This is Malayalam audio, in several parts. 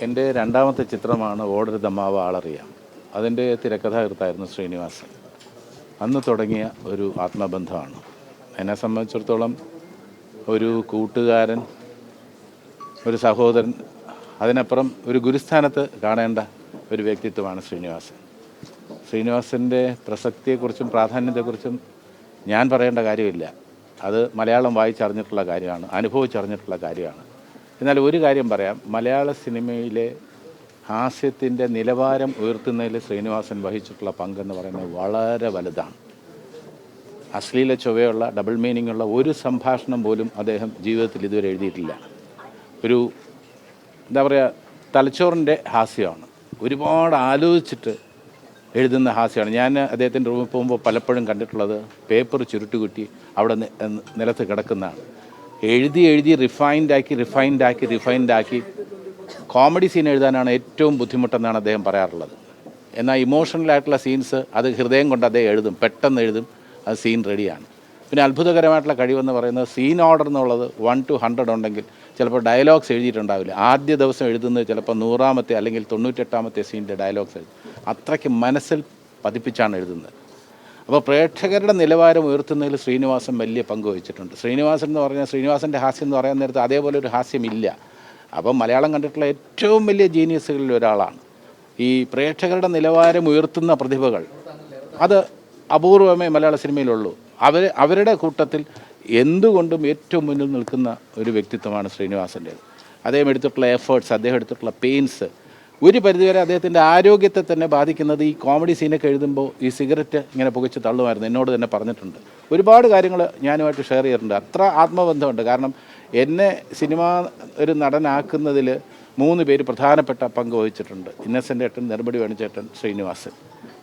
എന്റെ രണ്ടാമത്തെ ചിത്രമാണ് ഓടരുതമ്മാവ് ആളറിയാം. അതിന്റെ തിരക്കഥാകൃത്തായിരുന്നു ശ്രീനിവാസൻ. അന്ന് തുടങ്ങിയ ഒരു ആത്മബന്ധമാണ്. എന്നെ സംബന്ധിച്ചിടത്തോളം ഒരു കൂട്ടുകാരൻ ഒരു സഹോദരൻ അതിനപ്പുറം ഒരു ഗുരുസ്ഥാനത്ത് കാണേണ്ട ഒരു വ്യക്തിത്വമാണ് ശ്രീനിവാസൻ. ശ്രീനിവാസന്റെ പ്രസക്തിയെക്കുറിച്ചും പ്രാധാന്യത്തെക്കുറിച്ചും ഞാൻ പറയേണ്ട കാര്യമില്ല. അത് മലയാളം വായിച്ചറിഞ്ഞിട്ടുള്ള കാര്യമാണ് അനുഭവിച്ചറിഞ്ഞിട്ടുള്ള കാര്യമാണ്. എന്നാൽ ഒരു കാര്യം പറയാം. മലയാള സിനിമയിലെ ഹാസ്യത്തിന്റെ നിലവാരം ഉയർത്തുന്നതിൽ ശ്രീനിവാസൻ വഹിച്ചിട്ടുള്ള പങ്കെന്ന് പറയുന്നത് വളരെ വലുതാണ്. അശ്ലീല ചൊവ്വയുള്ള ഡബിൾ മീനിങ് ഉള്ള ഒരു സംഭാഷണം പോലും അദ്ദേഹം ജീവിതത്തിൽ ഇതുവരെ എഴുതിയിട്ടില്ല. ഒരു എന്താ പറയുക തലച്ചോറിന്റെ ഹാസ്യമാണ്. ഒരുപാട് ആലോചിച്ചിട്ട് എഴുതുന്ന ഹാസ്യമാണ്. ഞാൻ അദ്ദേഹത്തിന്റെ റൂമിൽ പോകുമ്പോൾ പലപ്പോഴും കണ്ടിട്ടുള്ളത് പേപ്പർ ചുരുട്ടുകുറ്റി അവിടെ നിലത്ത് കിടക്കുന്നതാണ്. എഴുതി എഴുതി റിഫൈൻഡ് ആക്കി റിഫൈൻഡ് ആക്കി റിഫൈൻഡ് ആക്കി കോമഡി സീൻ എഴുതാനാണ് ഏറ്റവും ബുദ്ധിമുട്ടെന്നാണ് അദ്ദേഹം പറയാറുള്ളത്. എന്നാൽ ഇമോഷണൽ ആയിട്ടുള്ള സീൻസ് അത് ഹൃദയം കൊണ്ട് അദ്ദേഹം എഴുതും പെട്ടെന്ന് എഴുതും അത് സീൻ റെഡിയാണ് പിന്നെ അത്ഭുതകരമായിട്ടുള്ള കഴിവെന്ന് പറയുന്നത് സീൻ ഓർഡർ എന്നുള്ളത് വൺ ടു ഹൺഡ്രഡ് ഉണ്ടെങ്കിൽ ചിലപ്പോൾ ഡയലോഗ്സ് എഴുതിയിട്ടുണ്ടാവില്ല. ആദ്യ ദിവസം എഴുതുന്നത് ചിലപ്പോൾ നൂറാമത്തെ അല്ലെങ്കിൽ തൊണ്ണൂറ്റെട്ടാമത്തെ സീനിന്റെ ഡയലോഗ്സ് എഴുതും. അത്രയ്ക്ക് മനസ്സിൽ പതിപ്പിച്ചാണ് എഴുതുന്നത്. അപ്പോൾ പ്രേക്ഷകരുടെ നിലവാരം ഉയർത്തുന്നതിൽ ശ്രീനിവാസൻ വലിയ പങ്ക് വഹിച്ചിട്ടുണ്ട്. ശ്രീനിവാസൻ എന്ന് പറഞ്ഞാൽ ശ്രീനിവാസന്റെ ഹാസ്യം എന്ന് പറയാൻ നേരത്ത് അതേപോലെ ഒരു ഹാസ്യമില്ല. അപ്പം മലയാളം കണ്ടിട്ടുള്ള ഏറ്റവും വലിയ ജീനിയസുകളിൽ ഒരാളാണ്. ഈ പ്രേക്ഷകരുടെ നിലവാരം ഉയർത്തുന്ന പ്രതിഭകൾ അത് അപൂർവമേ മലയാള സിനിമയിലുള്ളൂ. അവർ അവരുടെ കൂട്ടത്തിൽ എന്തുകൊണ്ടും ഏറ്റവും മുന്നിൽ നിൽക്കുന്ന ഒരു വ്യക്തിത്വമാണ് ശ്രീനിവാസന്റേത് അദ്ദേഹം എടുത്തിട്ടുള്ള എഫേർട്സ് അദ്ദേഹം എടുത്തിട്ടുള്ള പെയിൻസ് ഒരു പരിധിവരെ അദ്ദേഹത്തിന്റെ ആരോഗ്യത്തെ തന്നെ ബാധിക്കുന്നത് ഈ കോമഡി സീനൊക്കെ എഴുതുമ്പോൾ ഈ സിഗരറ്റ് ഇങ്ങനെ പുകച്ച് തള്ളുമായിരുന്നു. എന്നോട് തന്നെ പറഞ്ഞിട്ടുണ്ട്. ഒരുപാട് കാര്യങ്ങൾ ഞാനുമായിട്ട് ഷെയർ ചെയ്തിട്ടുണ്ട്. അത്ര ആത്മബന്ധമുണ്ട്. കാരണം എന്നെ സിനിമ ഒരു നടനാക്കുന്നതിൽ മൂന്ന് പേര് പ്രധാനപ്പെട്ട പങ്ക് വഹിച്ചിട്ടുണ്ട്. ഇന്നസെന്റ് ഏട്ടൻ നിർമ്മടി വേണിച്ചേട്ടൻ ശ്രീനിവാസൻ.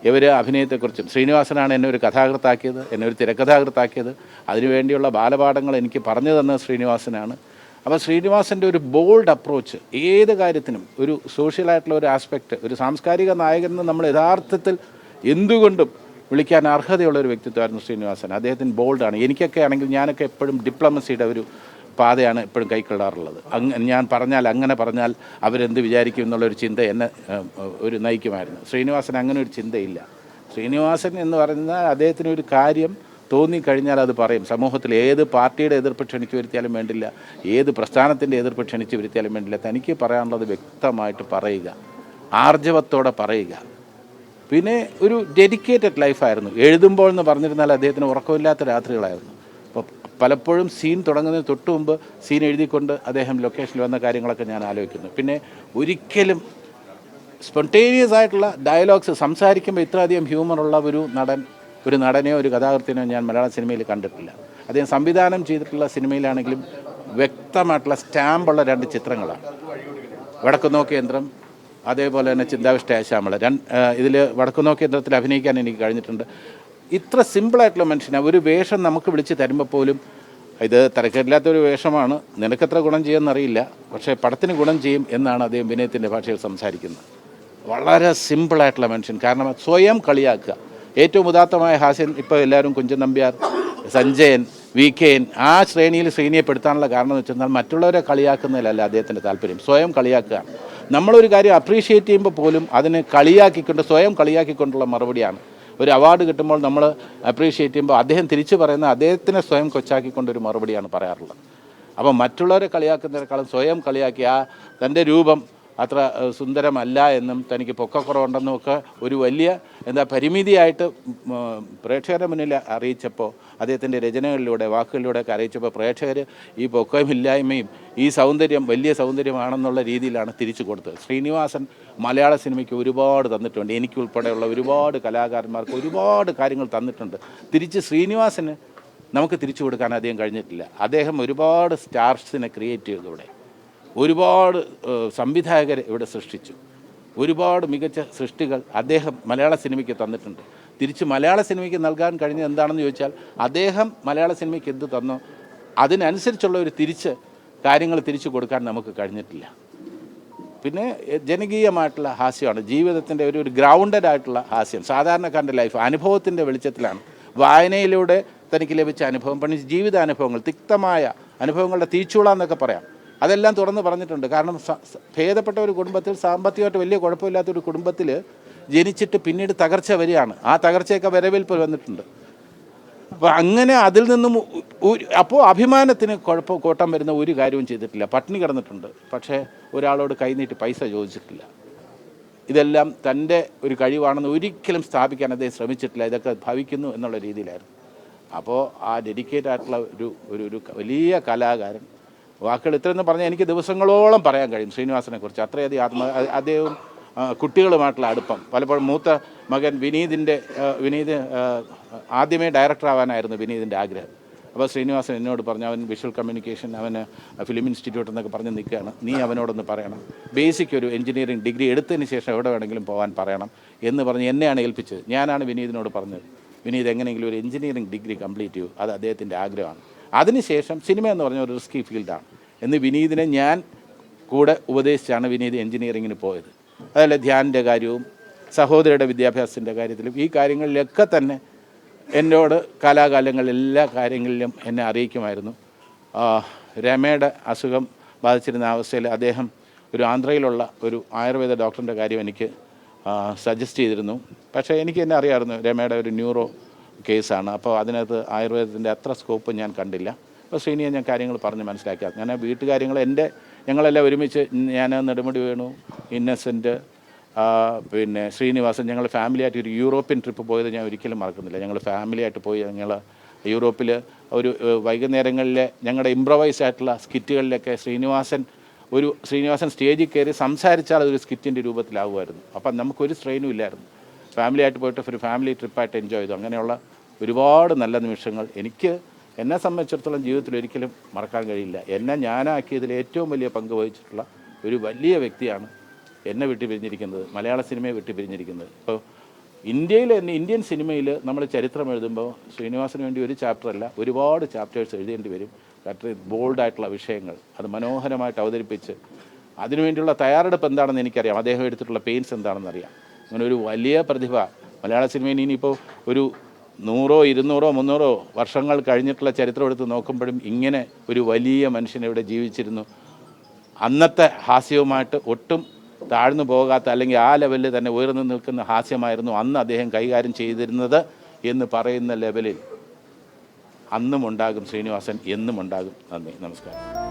ഇവർ അഭിനയത്തെക്കുറിച്ചും ശ്രീനിവാസനാണ് എന്നെ ഒരു കഥാകൃത്താക്കിയത് എന്നെ ഒരു തിരക്കഥാകൃത്താക്കിയത്. അതിനുവേണ്ടിയുള്ള ബാലപാഠങ്ങൾ എനിക്ക് പറഞ്ഞു തന്നത് ശ്രീനിവാസനാണ്. അപ്പോൾ ശ്രീനിവാസന്റെ ഒരു ബോൾഡ് അപ്രോച്ച് ഏത് കാര്യത്തിനും ഒരു സോഷ്യലായിട്ടുള്ള ഒരു ആസ്പെക്റ്റ് ഒരു സാംസ്കാരിക നായകനെന്ന് നമ്മൾ യഥാർത്ഥത്തിൽ എന്തുകൊണ്ടും വിളിക്കാൻ അർഹതയുള്ള ഒരു വ്യക്തിത്വമായിരുന്നു ശ്രീനിവാസൻ. അദ്ദേഹത്തിന് ബോൾഡാണ്. എനിക്കൊക്കെ ആണെങ്കിൽ ഞാനൊക്കെ എപ്പോഴും ഡിപ്ലോമസിയുടെ ഒരു പാതയാണ് എപ്പോഴും കൈക്കൊള്ളാറുള്ളത്. അങ്ങ് ഞാൻ പറഞ്ഞാൽ അങ്ങനെ പറഞ്ഞാൽ അവരെന്ത് വിചാരിക്കും എന്നുള്ളൊരു ചിന്ത എന്നെ ഒരു നയിക്കുമായിരുന്നു. ശ്രീനിവാസൻ അങ്ങനെ ഒരു ചിന്തയില്ല. ശ്രീനിവാസൻ എന്ന് പറഞ്ഞാൽ അദ്ദേഹത്തിന് ഒരു കാര്യം തോന്നിക്കഴിഞ്ഞാൽ അത് പറയും. സമൂഹത്തിൽ ഏത് പാർട്ടിയുടെ എതിർപ്പ് ക്ഷണിച്ചു വരുത്തിയാലും വേണ്ടില്ല ഏത് പ്രസ്ഥാനത്തിന്റെ എതിർപ്പ് ക്ഷണിച്ചു വരുത്തിയാലും വേണ്ടില്ല. തനിക്ക് പറയാനുള്ളത് വ്യക്തമായിട്ട് പറയുക. ആർജവത്തോടെ പറയുക. പിന്നെ ഒരു ഡെഡിക്കേറ്റഡ് ലൈഫായിരുന്നു എഴുതുമ്പോൾ എന്ന് പറഞ്ഞിരുന്നാൽ അദ്ദേഹത്തിന് ഉറക്കമില്ലാത്ത രാത്രികളായിരുന്നു. അപ്പോൾ പലപ്പോഴും സീൻ തുടങ്ങുന്നതിന് തൊട്ട് മുമ്പ് സീൻ എഴുതിക്കൊണ്ട് അദ്ദേഹം ലൊക്കേഷനിൽ വന്ന കാര്യങ്ങളൊക്കെ ഞാൻ ആലോചിക്കുന്നു. പിന്നെ ഒരിക്കലും സ്പോണ്ടേനിയസ് ആയിട്ടുള്ള ഡയലോഗ്സ് സംസാരിക്കുമ്പോൾ ഇത്രയധികം ഹ്യൂമറുള്ള ഒരു നടൻ ഒരു നടനെയോ ഒരു കഥാകൃത്തിനെയോ ഞാൻ മലയാള സിനിമയിൽ കണ്ടിട്ടില്ല. അദ്ദേഹം സംവിധാനം ചെയ്തിട്ടുള്ള സിനിമയിലാണെങ്കിലും വ്യക്തമായിട്ടുള്ള സ്റ്റാമ്പുള്ള രണ്ട് ചിത്രങ്ങളാണ്. വടക്കുനോക്ക് യന്ത്രം അതേപോലെ തന്നെ ചിന്താവിഷ്ട ശ്യാമള രണ്ട് ഇതിൽ വടക്കുനോക്ക് അഭിനയിക്കാൻ എനിക്ക് കഴിഞ്ഞിട്ടുണ്ട്. ഇത്ര സിമ്പിളായിട്ടുള്ള മനുഷ്യനെ. ഒരു വേഷം നമുക്ക് വിളിച്ച് തരുമ്പോൾ പോലും ഇത് തിരക്കേടില്ലാത്തൊരു വേഷമാണ്. നിനക്കെത്ര ഗുണം ചെയ്യുമെന്നറിയില്ല. പക്ഷേ പടത്തിന് ഗുണം ചെയ്യും എന്നാണ് അദ്ദേഹം വിനയത്തിന്റെ ഭാഷയിൽ സംസാരിക്കുന്നത്. വളരെ സിമ്പിളായിട്ടുള്ള മനുഷ്യൻ. കാരണം സ്വയം കളിയാക്കുക. ഏറ്റവും ഉദാത്തമായ ഹാസ്യൻ ഇപ്പോൾ എല്ലാവരും കുഞ്ചൻ നമ്പ്യാർ സഞ്ജയൻ വി കെൻ ആ ശ്രേണിയിൽ ശ്രീനിയെ പെടുത്താനുള്ള കാരണം എന്ന് വെച്ചാൽ മറ്റുള്ളവരെ കളിയാക്കുന്നതിലല്ല അദ്ദേഹത്തിന്റെ താല്പര്യം. സ്വയം കളിയാക്കുകയാണ്. നമ്മളൊരു കാര്യം അപ്രീഷിയേറ്റ് ചെയ്യുമ്പോൾ പോലും അതിനെ കളിയാക്കിക്കൊണ്ട് സ്വയം കളിയാക്കിക്കൊണ്ടുള്ള മറുപടിയാണ്. ഒരു അവാർഡ് കിട്ടുമ്പോൾ നമ്മൾ അപ്രീഷിയേറ്റ് ചെയ്യുമ്പോൾ അദ്ദേഹം തിരിച്ചു പറയുന്ന അദ്ദേഹത്തിനെ സ്വയം കൊച്ചാക്കിക്കൊണ്ടൊരു മറുപടിയാണ് പറയാറുള്ളത്. അപ്പോൾ മറ്റുള്ളവരെ കളിയാക്കുന്നതിനേക്കാളും സ്വയം കളിയാക്കി ആ തന്റെ രൂപം അത്ര സുന്ദരമല്ല എന്നും തനിക്ക് പൊക്കക്കുറവുണ്ടെന്നും ഒക്കെ ഒരു വലിയ എന്താ പരിമിതിയായിട്ട് പ്രേക്ഷകരുടെ മുന്നിൽ അറിയിച്ചപ്പോൾ അദ്ദേഹത്തിന്റെ രചനകളിലൂടെ വാക്കുകളിലൂടെ ഒക്കെ അറിയിച്ചപ്പോൾ പ്രേക്ഷകർ ഈ പൊക്കമില്ലായ്മയും ഈ സൗന്ദര്യം വലിയ സൗന്ദര്യമാണെന്നുള്ള രീതിയിലാണ് തിരിച്ചു കൊടുത്തത്. ശ്രീനിവാസൻ മലയാള സിനിമയ്ക്ക് ഒരുപാട് തന്നിട്ടുണ്ട്. എനിക്കുൾപ്പെടെയുള്ള ഒരുപാട് കലാകാരന്മാർക്ക് ഒരുപാട് കാര്യങ്ങൾ തന്നിട്ടുണ്ട്. തിരിച്ച് ശ്രീനിവാസന് നമുക്ക് തിരിച്ചു കൊടുക്കാൻ അദ്ദേഹം കഴിഞ്ഞിട്ടില്ല. അദ്ദേഹം ഒരുപാട് സ്റ്റാർസിനെ ക്രിയേറ്റ് ചെയ്തു ഇവിടെ. ഒരുപാട് സംവിധായകരെ ഇവിടെ സൃഷ്ടിച്ചു. ഒരുപാട് മികച്ച സൃഷ്ടികൾ അദ്ദേഹം മലയാള സിനിമയ്ക്ക് തന്നിട്ടുണ്ട്. തിരിച്ച് മലയാള സിനിമയ്ക്ക് നൽകാൻ കഴിഞ്ഞത് എന്താണെന്ന് ചോദിച്ചാൽ അദ്ദേഹം മലയാള സിനിമയ്ക്ക് എന്ത് തന്നോ അതിനനുസരിച്ചുള്ള ഒരു തിരിച്ച് കാര്യങ്ങൾ തിരിച്ചു കൊടുക്കാൻ നമുക്ക് കഴിഞ്ഞിട്ടില്ല. പിന്നെ ജനകീയമായിട്ടുള്ള ഹാസ്യമാണ്. ജീവിതത്തിന്റെ ഒരു ഒരു ഗ്രൗണ്ടഡ് ആയിട്ടുള്ള ഹാസ്യം. സാധാരണക്കാരന്റെ ലൈഫ് അനുഭവത്തിന്റെ വെളിച്ചത്തിലാണ്. വായനയിലൂടെ തനിക്ക് ലഭിച്ച അനുഭവം പണി ജീവിതാനുഭവങ്ങൾ തിക്തമായ അനുഭവങ്ങളുടെ തീച്ചുള എന്നൊക്കെ പറയാം. അതെല്ലാം തുറന്ന് പറഞ്ഞിട്ടുണ്ട്. കാരണം ഭേദപ്പെട്ട ഒരു കുടുംബത്തിൽ സാമ്പത്തികമായിട്ട് വലിയ കുഴപ്പമില്ലാത്ത ഒരു കുടുംബത്തിൽ ജനിച്ചിട്ട് പിന്നീട് തകർച്ച വരികയാണ്. ആ തകർച്ചയൊക്കെ വരവേൽപ്പ് വന്നിട്ടുണ്ട്. അപ്പോൾ അങ്ങനെ അതിൽ നിന്നും അപ്പോൾ അഭിമാനത്തിന് കുഴപ്പം കോട്ടം വരുന്ന ഒരു കാര്യവും ചെയ്തിട്ടില്ല. പട്ടിണി കിടന്നിട്ടുണ്ട്. പക്ഷേ ഒരാളോട് കൈനീട്ടി പൈസ ചോദിച്ചിട്ടില്ല. ഇതെല്ലാം തന്റെ ഒരു കഴിവാണെന്ന് ഒരിക്കലും സ്ഥാപിക്കാൻ അദ്ദേഹം ശ്രമിച്ചിട്ടില്ല. ഇതൊക്കെ ഭവിക്കുന്നു എന്നുള്ള രീതിയിലായിരുന്നു. അപ്പോൾ ആ ഡെഡിക്കേറ്റ് ആയിട്ടുള്ള ഒരു ഒരു വലിയ കലാകാരൻ വാക്കുകൾ ഇത്രയെന്ന് പറഞ്ഞാൽ എനിക്ക് ദിവസങ്ങളോളം പറയാൻ കഴിയും ശ്രീനിവാസനെക്കുറിച്ച് അത്രയധികം ആത്മ അദ്ദേഹം കുട്ടികളുമായിട്ടുള്ള അടുപ്പം. പലപ്പോഴും മൂത്ത മകൻ വിനീതിന്റെ വിനീത് ആദ്യമേ ഡയറക്ടർ ആവാനായിരുന്നു വിനീതിന്റെ ആഗ്രഹം. അപ്പോൾ ശ്രീനിവാസൻ എന്നോട് പറഞ്ഞു അവൻ വിഷ്വൽ കമ്മ്യൂണിക്കേഷൻ അവന് ഫിലിം ഇൻസ്റ്റിറ്റ്യൂട്ട് എന്നൊക്കെ പറഞ്ഞ് നിൽക്കുകയാണ്. നീ അവനോടൊന്ന് പറയണം. ബേസിക് ഒരു എഞ്ചിനീയറിംഗ് ഡിഗ്രി എടുത്തതിന് ശേഷം എവിടെ വേണമെങ്കിലും പോകാൻ പറയണം. എന്ന് പറഞ്ഞ് എന്നെയാണ് ഏൽപ്പിച്ചത്. ഞാനാണ് വിനീതിനോട് പറഞ്ഞത്. വിനീത് എങ്ങനെയെങ്കിലും ഒരു എഞ്ചിനീയറിംഗ് ഡിഗ്രി കംപ്ലീറ്റ് ചെയ്യൂ. അത് അദ്ദേഹത്തിന്റെ ആഗ്രഹമാണ്. അതിനുശേഷം സിനിമ എന്ന് പറഞ്ഞ ഒരു റിസ്കി ഫീൽഡാണ് എന്ന് വിനീതിനെ ഞാൻ കൂടെ ഉപദേശിച്ചാണ് വിനീത് എഞ്ചിനീയറിങ്ങിന് പോയത്. അതല്ല ധ്യാനിന്റെ കാര്യവും സഹോദരിയുടെ വിദ്യാഭ്യാസത്തിന്റെ കാര്യത്തിലും ഈ കാര്യങ്ങളിലൊക്കെ തന്നെ എന്നോട് കാലാകാലങ്ങളിൽ എല്ലാ കാര്യങ്ങളിലും എന്നെ അറിയിക്കുമായിരുന്നു. രമയുടെ അസുഖം ബാധിച്ചിരുന്ന അവസ്ഥയിൽ അദ്ദേഹം ഒരു ആന്ധ്രയിലുള്ള ഒരു ആയുർവേദ ഡോക്ടറിന്റെ കാര്യം എനിക്ക് സജസ്റ്റ് ചെയ്തിരുന്നു. പക്ഷേ എനിക്ക് എന്നെ അറിയാമായിരുന്നു രമയുടെ ഒരു ന്യൂറോ കേസാണ്. അപ്പോൾ അതിനകത്ത് ആയുർവേദത്തിന്റെ അത്ര സ്കോപ്പ് ഞാൻ കണ്ടില്ല. അപ്പോൾ ശ്രീനിയെ ഞാൻ കാര്യങ്ങൾ പറഞ്ഞ് മനസ്സിലാക്കിയ ഞാൻ വീട്ടുകാര്യങ്ങൾ എന്റെ ഞങ്ങളെല്ലാം ഒരുമിച്ച് ഞാൻ നെടുമുടി വേണു ഇന്നസെന്റ് പിന്നെ ശ്രീനിവാസൻ ഞങ്ങൾ ഫാമിലിയായിട്ട് ഒരു യൂറോപ്യൻ ട്രിപ്പ് പോയത് ഞാൻ ഒരിക്കലും മറക്കുന്നില്ല. ഞങ്ങൾ ഫാമിലിയായിട്ട് പോയി ഞങ്ങൾ യൂറോപ്പിൽ ഒരു വൈകുന്നേരങ്ങളിലെ ഞങ്ങളുടെ ഇംപ്രവൈസ് ആയിട്ടുള്ള സ്കിറ്റുകളിലൊക്കെ ശ്രീനിവാസൻ ഒരു ശ്രീനിവാസൻ സ്റ്റേജിൽ കയറി സംസാരിച്ചാൽ അതൊരു സ്കിറ്റിന്റെ രൂപത്തിലാവുമായിരുന്നു. അപ്പം നമുക്കൊരു സ്ട്രെയിനും ഇല്ലായിരുന്നു. ഫാമിലിയായിട്ട് പോയിട്ട് ഒരു ഫാമിലി ട്രിപ്പായിട്ട് എൻജോയ് ചെയ്തു. അങ്ങനെയുള്ള ഒരുപാട് നല്ല നിമിഷങ്ങൾ എനിക്ക് എന്നെ സംബന്ധിച്ചിടത്തോളം ജീവിതത്തിൽ ഒരിക്കലും മറക്കാൻ കഴിയില്ല. എന്നെ ഞാനാക്കിയതിൽ ഏറ്റവും വലിയ പങ്ക് വഹിച്ചിട്ടുള്ള ഒരു വലിയ വ്യക്തിയാണ് എന്നെ വിട്ടു പിരിഞ്ഞിരിക്കുന്നത് മലയാള സിനിമയെ വിട്ടു പിരിഞ്ഞിരിക്കുന്നത് ഇപ്പോൾ ഇന്ത്യയിൽ തന്നെ ഇന്ത്യൻ സിനിമയിൽ നമ്മൾ ചരിത്രം എഴുതുമ്പോൾ ശ്രീനിവാസന് വേണ്ടി ഒരു ചാപ്റ്റർ അല്ല ഒരുപാട് ചാപ്റ്റേഴ്സ് എഴുതേണ്ടി വരും. അത്ര ബോൾഡായിട്ടുള്ള വിഷയങ്ങൾ അത് മനോഹരമായിട്ട് അവതരിപ്പിച്ച് അതിനുവേണ്ടിയുള്ള തയ്യാറെടുപ്പ് എന്താണെന്ന് എനിക്കറിയാം. അദ്ദേഹം എടുത്തിട്ടുള്ള പെയിൻസ് എന്താണെന്ന് അറിയാം അങ്ങനെ ഒരു വലിയ പ്രതിഭ. മലയാള സിനിമയിൽ ഇനിയിപ്പോൾ ഒരു നൂറോ ഇരുന്നൂറോ മുന്നൂറോ വർഷങ്ങൾ കഴിഞ്ഞിട്ടുള്ള ചരിത്രം എടുത്ത് നോക്കുമ്പോഴും ഇങ്ങനെ ഒരു വലിയ മനുഷ്യൻ ഇവിടെ ജീവിച്ചിരുന്നു. അന്നത്തെ ഹാസ്യവുമായിട്ട് ഒട്ടും താഴ്ന്നു പോകാത്ത അല്ലെങ്കിൽ ആ ലെവലിൽ തന്നെ ഉയർന്നു നിൽക്കുന്ന ഹാസ്യമായിരുന്നു അന്ന് അദ്ദേഹം കൈകാര്യം ചെയ്തിരുന്നത് എന്ന് പറയുന്ന ലെവലിൽ അന്നും ഉണ്ടാകും ശ്രീനിവാസൻ എന്നും ഉണ്ടാകും നന്ദി. നമസ്കാരം.